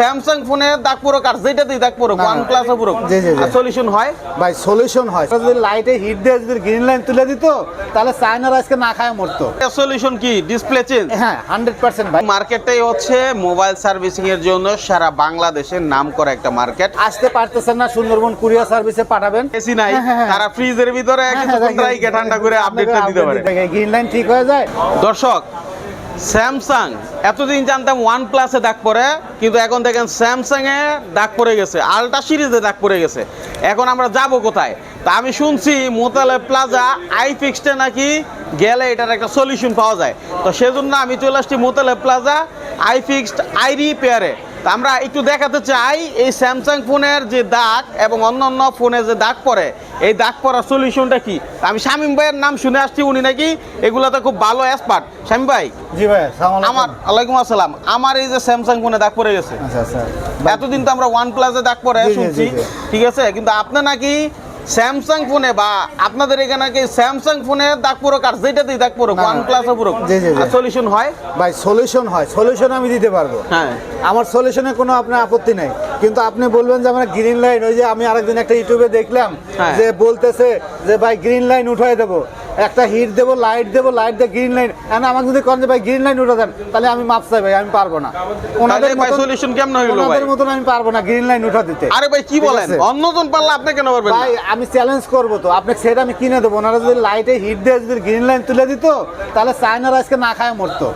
Samsung ফোনে দাগ পুরো কার? যেটাতেই দাগ পুরো ওয়ান প্লাস পুরো। জি, জি, জি। সলিউশন হয়? ভাই সলিউশন হয়। যদি লাইটে হিট দিয়ে যদি গ্রিন লাইন তুলে দিত তাহলে চায়নার আজকে না খায় মরতো। সলিউশন কি? ডিসপ্লে চেঞ্জ হ্যাঁ হান্ড্রেড পার্সেন্ট ভাই। মার্কেটটাই হচ্ছে মোবাইল সার্ভিসিং এর জন্য সারা বাংলাদেশের নাম করা একটা মার্কেট আসতে পারতেছেন না সুন্দরবন কুরিয়ার সার্ভিসে পাঠাবেন। এসি নাই। হ্যাঁ, হ্যাঁ, হ্যাঁ। তারা ফ্রিজের ভিতরে কিছুক্ষণ ঠান্ডা করে আপডেটটা দিতে পারে। গ্রিন লাইন ঠিক হয়ে যায়। দর্শক স্যামসাং। এতদিন জানতাম ওয়ান প্লাসে দাগ পড়ে, কিন্তু এখন দেখেন স্যামসাংয়ে দাগ পড়ে গেছে আলট্রা সিরিজে দাগ পড়ে গেছে। এখন আমরা যাব কোথায়? তা আমি শুনছি মোতালে প্লাজা আই ফিক্সডে নাকি গেলে এটার একটা সলিউশন পাওয়া যায়। তো সেজন্য আমি চলে আসছি মোতালে প্লাজা আই ফিক্সড আই রিপেয়ারে তা আমরা একটু দেখাতে চাই এই স্যামসাং ফোনের যে দাগ এবং অন্য অন্য ফোনে যে দাগ পড়ে এই দাগ পড়ার সলিউশনটা কি? আমি শামিম ভাইয়ের নাম শুনে আসছি উনি নাকি এগুলোতে খুব ভালো এক্সপার্ট শামিম ভাই জি ভাই আমার আলাইকুম। আসসালাম। আমার এই যে স্যামসাং ফোনে দাগ পড়ে গেছে। আচ্ছা আচ্ছা। এতদিন তো আমরা ওয়ান প্লাসে দাগ পরে শুনছি। ঠিক আছে? কিন্তু আপনি নাকি স্যামসাং ফোনে বা আপনাদের এখানে কি স্যামসাং ফোনে দাগ পুরো কার? যেটাতেই দাগ পুরো ওয়ান প্লাসে পুরো। জি, জি, জি। সলিউশন হয়? ভাই সলিউশন হয়। সলিউশন আমি দিতে পারব। হ্যাঁ। আমার সলিউশনে কোনো আপনার আপত্তি নাই। কিন্তু আপনি বলবেন যে আমরা গ্রিন লাইন ওই যে আমি আরেকদিন একটা ইউটিউবে দেখলাম হ্যাঁ। যে বলতেছে যে ভাই গ্রিন লাইন উঠাই দেবো। একটা হিট দেবো লাইট দেবো লাইট দিয়ে গ্রিন লাইন এখন আমাকে যদি করেন যে ভাই গ্রিন লাইন উঠে দেন তাহলে আমি মাপ চাই ভাই আমি পারব না। ওনাদের সলিউশন কেমন হইল ওনাদের মতন আমি পারব না গ্রিন লাইন উঠা দিতে। আরে ভাই কি বলেন? অন্যজন পারলে আপনি কেন পারবেন ভাই আমি চ্যালেঞ্জ করব তো। আপনাকে সেটা আমি কিনে দেবো। ওনারা যদি লাইটে হিট দিয়ে যদি গ্রিন লাইন তুলে দিত তাহলে চায়নার আজকে না খায় মরতো।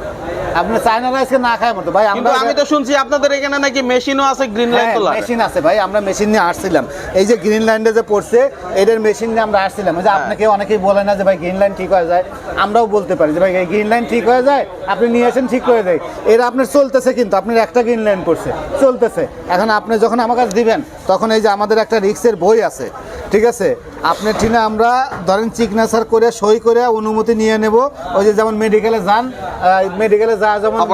আপনি চায়নার আজকে না খায় মরতো। ভাই আমরা আমি তো শুনছি আপনাদের এখানে নাকি মেশিনও আছে গ্রিন লাইট তোলা মেশিন আছে ভাই আমরা মেশিন নিয়ে আসছিলাম। এই যে গ্রিন লাইনটা যে পড়ছে এটার মেশিন নিয়ে আমরা আসছিলাম। হ্যাঁ। যে আপনাকে অনেকেই বলে না যে ভাই গ্রিন লাইন ঠিক হয়ে যায়। আমরাও বলতে পারি যে ভাই এই গ্রিন লাইন ঠিক হয়ে যায় আপনি নিয়ে আসেন ঠিক করে দেয়। এরা আপনার চলতেছে কিন্তু আপনার একটা গ্রিন লাইন পড়ছে চলতেছে। এখন আপনি যখন আমার কাছে দিবেন তখন এই যে আমাদের একটা রিক্সের বই আছে। ঠিক আছে? আপনি ঠিনে আমরা ধরেন চিকনাসার করে সই করে অনুমতি নিয়ে নেব। ওই যে যেমন মেডিকেলে যান মেডিকেলে যা যেমন হ্যাঁ,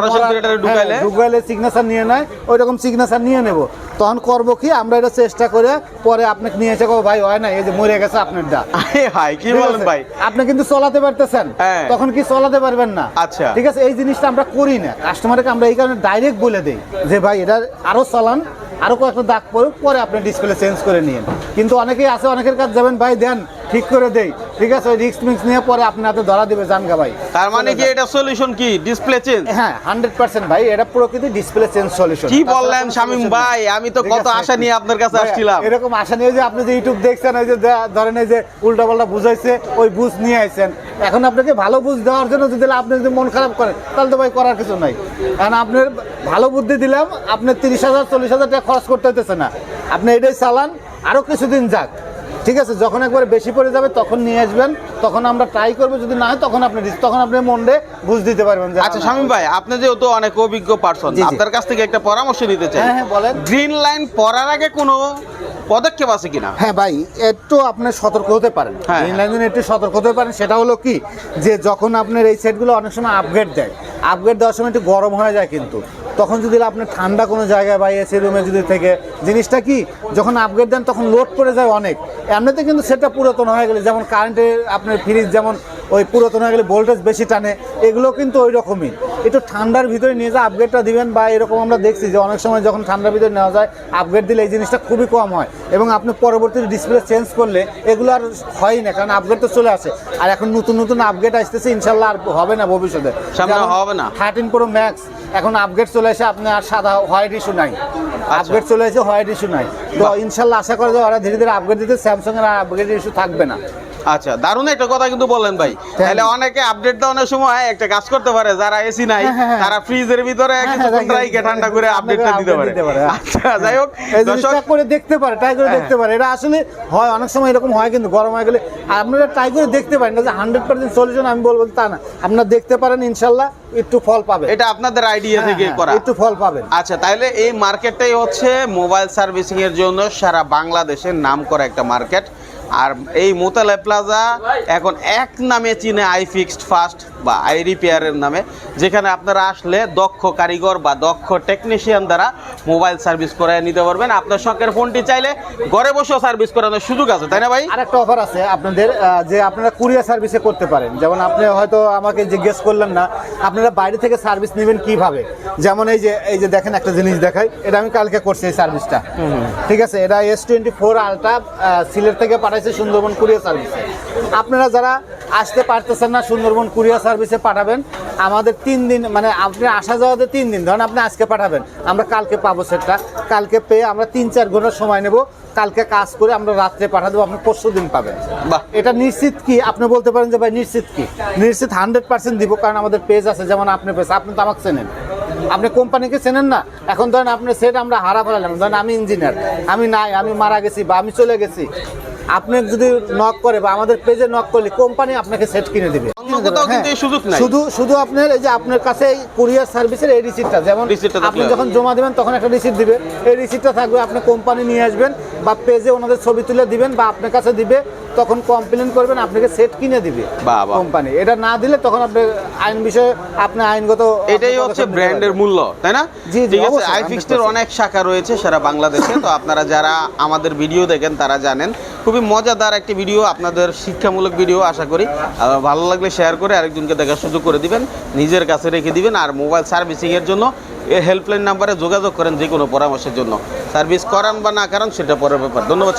ঢুকাইলে? ঢুকাইলে সিগনেচার নিয়ে নেয় ওই রকম সিগনেচার নিয়ে নেব। তখন করব কি আমরা এটা চেষ্টা করে পরে আপনাকে নিয়ে এসে ভাই হয় না এই যে মরে গেছে আপনার দা কি বলেন ভাই? আপনি কিন্তু চলাতে পারতেছেন। হ্যাঁ। তখন কি চলাতে পারবেন না? আচ্ছা। ঠিক আছে এই জিনিসটা আমরা করি না। কাস্টমারকে আমরা এই কারণে ডাইরেক্ট বলে দেই যে ভাই এটা আরও চালান। আরও কয়েকটা দাগ পড়ুক, পরে আপনি ডিসপ্লে চেঞ্জ করে নিন কিন্তু অনেকেই আছে, অনেকের কাছে যাবেন, ভাই, দেন ঠিক করে দেই। ঠিক আছে ওই রিক্স মিক্স নিয়ে পরে আপনি হাতে ধরা দিবে জানগা ভাই। তার মানে কি এটা সলিউশন কি? ডিসপ্লে চেঞ্জ হ্যাঁ হান্ড্রেড পার্সেন্ট ভাই এটা প্রকৃতি ডিসপ্লে চেঞ্জ সলিউশন কি বললেন শামিম ভাই? আমি তো কত আশা নিয়ে আপনার কাছে আসছিলাম। এরকম আশা নিয়ে যে আপনি যে ইউটিউব দেখছেন ওই যে ধরেন এই যে উল্টা পাল্টা বুঝাইছে ওই বুঝ নিয়ে আইছেন। এখন আপনাকে ভালো বুঝ দেওয়ার জন্য যদি আপনি যদি মন খারাপ করেন তাহলে তো ভাই করার কিছু নাই। কারণ আপনার ভালো বুদ্ধি দিলাম আপনার তিরিশ হাজার চল্লিশ হাজার টাকা খরচ করতে হইতেছে না। আপনি এটাই চালান আরও কিছুদিন যাক। ঠিক আছে যখন একবারে বেশি পড়ে যাবে তখন নিয়ে আসবেন তখন আমরা ট্রাই করব যদি না হয় তখন আপনি তখন আপনি মন বুঝ দিতে পারবেন যে আচ্ছা না, শামিম ভাই আপনি যেহেতু অনেক অভিজ্ঞ পার্সন। আপনার কাছ থেকে একটা পরামর্শ নিতে চাই হ্যাঁ, হ্যাঁ, বলেন। গ্রিন লাইন পড়ার আগে কোনো পদক্ষেপ আছে কিনা হ্যাঁ ভাই একটু আপনি সতর্ক হতে পারেন হ্যাঁ। গ্রিন লাইনে একটু সতর্ক হতে পারেন সেটা হলো কি যে যখন আপনার এই সেটগুলো অনেক সময় আপগ্রেড দেয় আপগ্রেড দেওয়ার সময় একটু গরম হয়ে যায় কিন্তু তখন যদি আপনি ঠান্ডা কোনো জায়গায় বা এসি রুমে যদি থেকে, জিনিসটা কি, যখন আপগ্রেড দেন তখন লোড পড়ে যায় অনেক। এমনিতে কিন্তু সেটা পুরাতন হয়ে গেলে, যেমন কারেন্টের আপনার ফ্রিজ যেমন ওই পুরাতন হয়ে গেলে ভোল্টেজ বেশি টানে এগুলো কিন্তু ওই রকমই একটু ঠান্ডার ভিতরে নিয়ে যা আপগ্রেডটা দিবেন বা এরকম আমরা দেখছি যে অনেক সময় যখন ঠান্ডার ভিতরে নেওয়া যায় আপগ্রেড দিলে এই জিনিসটা খুবই কম হয়। এবং আপনি পরবর্তীতে ডিসপ্লে চেঞ্জ করলে এগুলো আর হয় না কারণ আপগ্রেড তো চলে আসে। আর এখন নতুন নতুন আপগ্রেড আসতেছে ইনশাল্লাহ আর হবে না ভবিষ্যতে। সামনে হবে না। থার্টিন প্রো ম্যাক্স এখন আপগ্রেড চলে এসে আপনি আর সাদা হোয়াইট ইস্যু নাই। আপগ্রেড চলে এসে হোয়াইট ইস্যু নাই। তো ইনশাল্লাহ আশা করা যায় ওরা ধীরে ধীরে আপগ্রেড দিতে স্যামসাং এর আপগ্রেড ইস্যু থাকবে না। আচ্ছা দারুণ একটা কথা কিন্তু বললেন ভাই। তাহলে অনেকে আপডেট দেওয়ার সময় একটা কাজ করতে পারে যারা এসি নাই হ্যাঁ, হ্যাঁ, হ্যাঁ। তারা ফ্রিজের ভিতরে কিছুক্ষণ ঠান্ডা করে আপডেটটা দিতে পারে। আচ্ছা যাই হোক দর্শক করে দেখতে পারে ট্রাই করে। দেখতে পারে। এটা আসলে হয় অনেক সময় এরকম হয় কিন্তু গরম হয়ে গেলে আপনারা ট্রাই করে দেখতে পারেন। না যে হান্ড্রেড পার্সেন্ট সলিউশন আমি বলব তা না। আপনারা দেখতে পারেন ইনশাল্লাহ একটু ফল পাবেন। এটা আপনাদের আইডিয়া থেকে করা। একটু ফল পাবেন। আচ্ছা তাহলে এই মার্কেটটাই হচ্ছে মোবাইল সার্ভিসিং এর জন্য সারা বাংলাদেশের নাম করা একটা মার্কেট আর এই মোতালে প্লাজা এখন এক নামে চিনে আই ফিক্সড ফাস্ট বা আই রিপেয়ারের নামে যেখানে আপনারা আসলে দক্ষ কারিগর বা দক্ষ টেকনিশিয়ান দ্বারা মোবাইল সার্ভিস করে নিতে পারবেন। আপনার শখের ফোনটি চাইলে ঘরে বসেও সার্ভিস করানোর সুযোগ আছে তাই না ভাই? আর একটা অফার আছে আপনাদের যে আপনারা কুরিয়ার সার্ভিসে করতে পারেন। যেমন আপনি হয়তো আমাকে জিজ্ঞেস করলেন না আপনারা বাইরে থেকে সার্ভিস নেবেন কীভাবে? যেমন এই যে এই যে দেখেন একটা জিনিস দেখাই এটা আমি কালকে করছি এই সার্ভিসটা ঠিক আছে? এটা S twenty four ultra Sylhet থেকে পাঠাইছে সুন্দরবন কুরিয়ার সার্ভিসে। আপনারা যারা আসতে পারতেছেন না সুন্দরবন কুরিয়ার সার্ভিসে পাঠাবেন আমাদের তিন দিন মানে আপনি আসা যাওয়াতে তিন দিন ধরেন আপনি আজকে পাঠাবেন আমরা কালকে পাবো সেটটা কালকে পেয়ে আমরা তিন চার ঘণ্টা সময় নেব কালকে কাজ করে আমরা রাত্রে পাঠা দেবো আপনি পরশু দিন পাবেন। বাহ। এটা নিশ্চিত কি? আপনি বলতে পারেন যে ভাই নিশ্চিত কি? নিশ্চিত হান্ড্রেড পার্সেন্ট দিব কারণ আমাদের পেজ আছে যেমন আপনি পেজ আপনি তো আমাকে চেনেন। আপনি কোম্পানিকে চেনেন না? এখন ধরেন আপনার সেট আমরা হারা ফেলালাম ধরেন আমি ইঞ্জিনিয়ার আমি নাই আমি মারা গেছি বা আমি চলে গেছি আপনি যদি নক করে বা আমাদের পেজে নক করলে কোম্পানি আপনাকে সেট কিনে দিবে। শুধু শুধু আপনার এই যে আপনার কাছে এই কুরিয়ার সার্ভিসের এই রিসিপ্টটা যেমন আপনি যখন জমা দেবেন তখন একটা রিসিপ্ট দিবে। এই রিসিপ্টটা থাকবে আপনি কোম্পানি নিয়ে আসবেন বা পেজে ওনাদের ছবি তুলে দিবেন বা আপনার কাছে দিবে। তখন কমপ্লেন করবেন আপনাকে সেট কিনে দিবে। কোম্পানি এটা না দিলে তখন আপনি আইন বিষয়ে আপনি আইনগত এটাই হচ্ছে ব্র্যান্ডের মূল্য তাই না? জি, ঠিক আছে অবশ্যই, আই ফিক্সডের 100% অনেক শাখা রয়েছে সারা বাংলাদেশে তো আপনারা যারা আমাদের ভিডিও দেখেন তারা জানেন। খুবই মজাদার একটি ভিডিও আপনাদের শিক্ষামূলক ভিডিও আশা করি। ভালো লাগলে শেয়ার করে আরেকজনকে দেখার সুযোগ করে দিবেন নিজের কাছে রেখে দিবেন আর মোবাইল সার্ভিসিং এর জন্য এই হেল্পলাইন নাম্বারে যোগাযোগ করেন যে কোনো পরামর্শের জন্য। সার্ভিস করান বা না করান সেটা পরের ব্যাপার। ধন্যবাদ।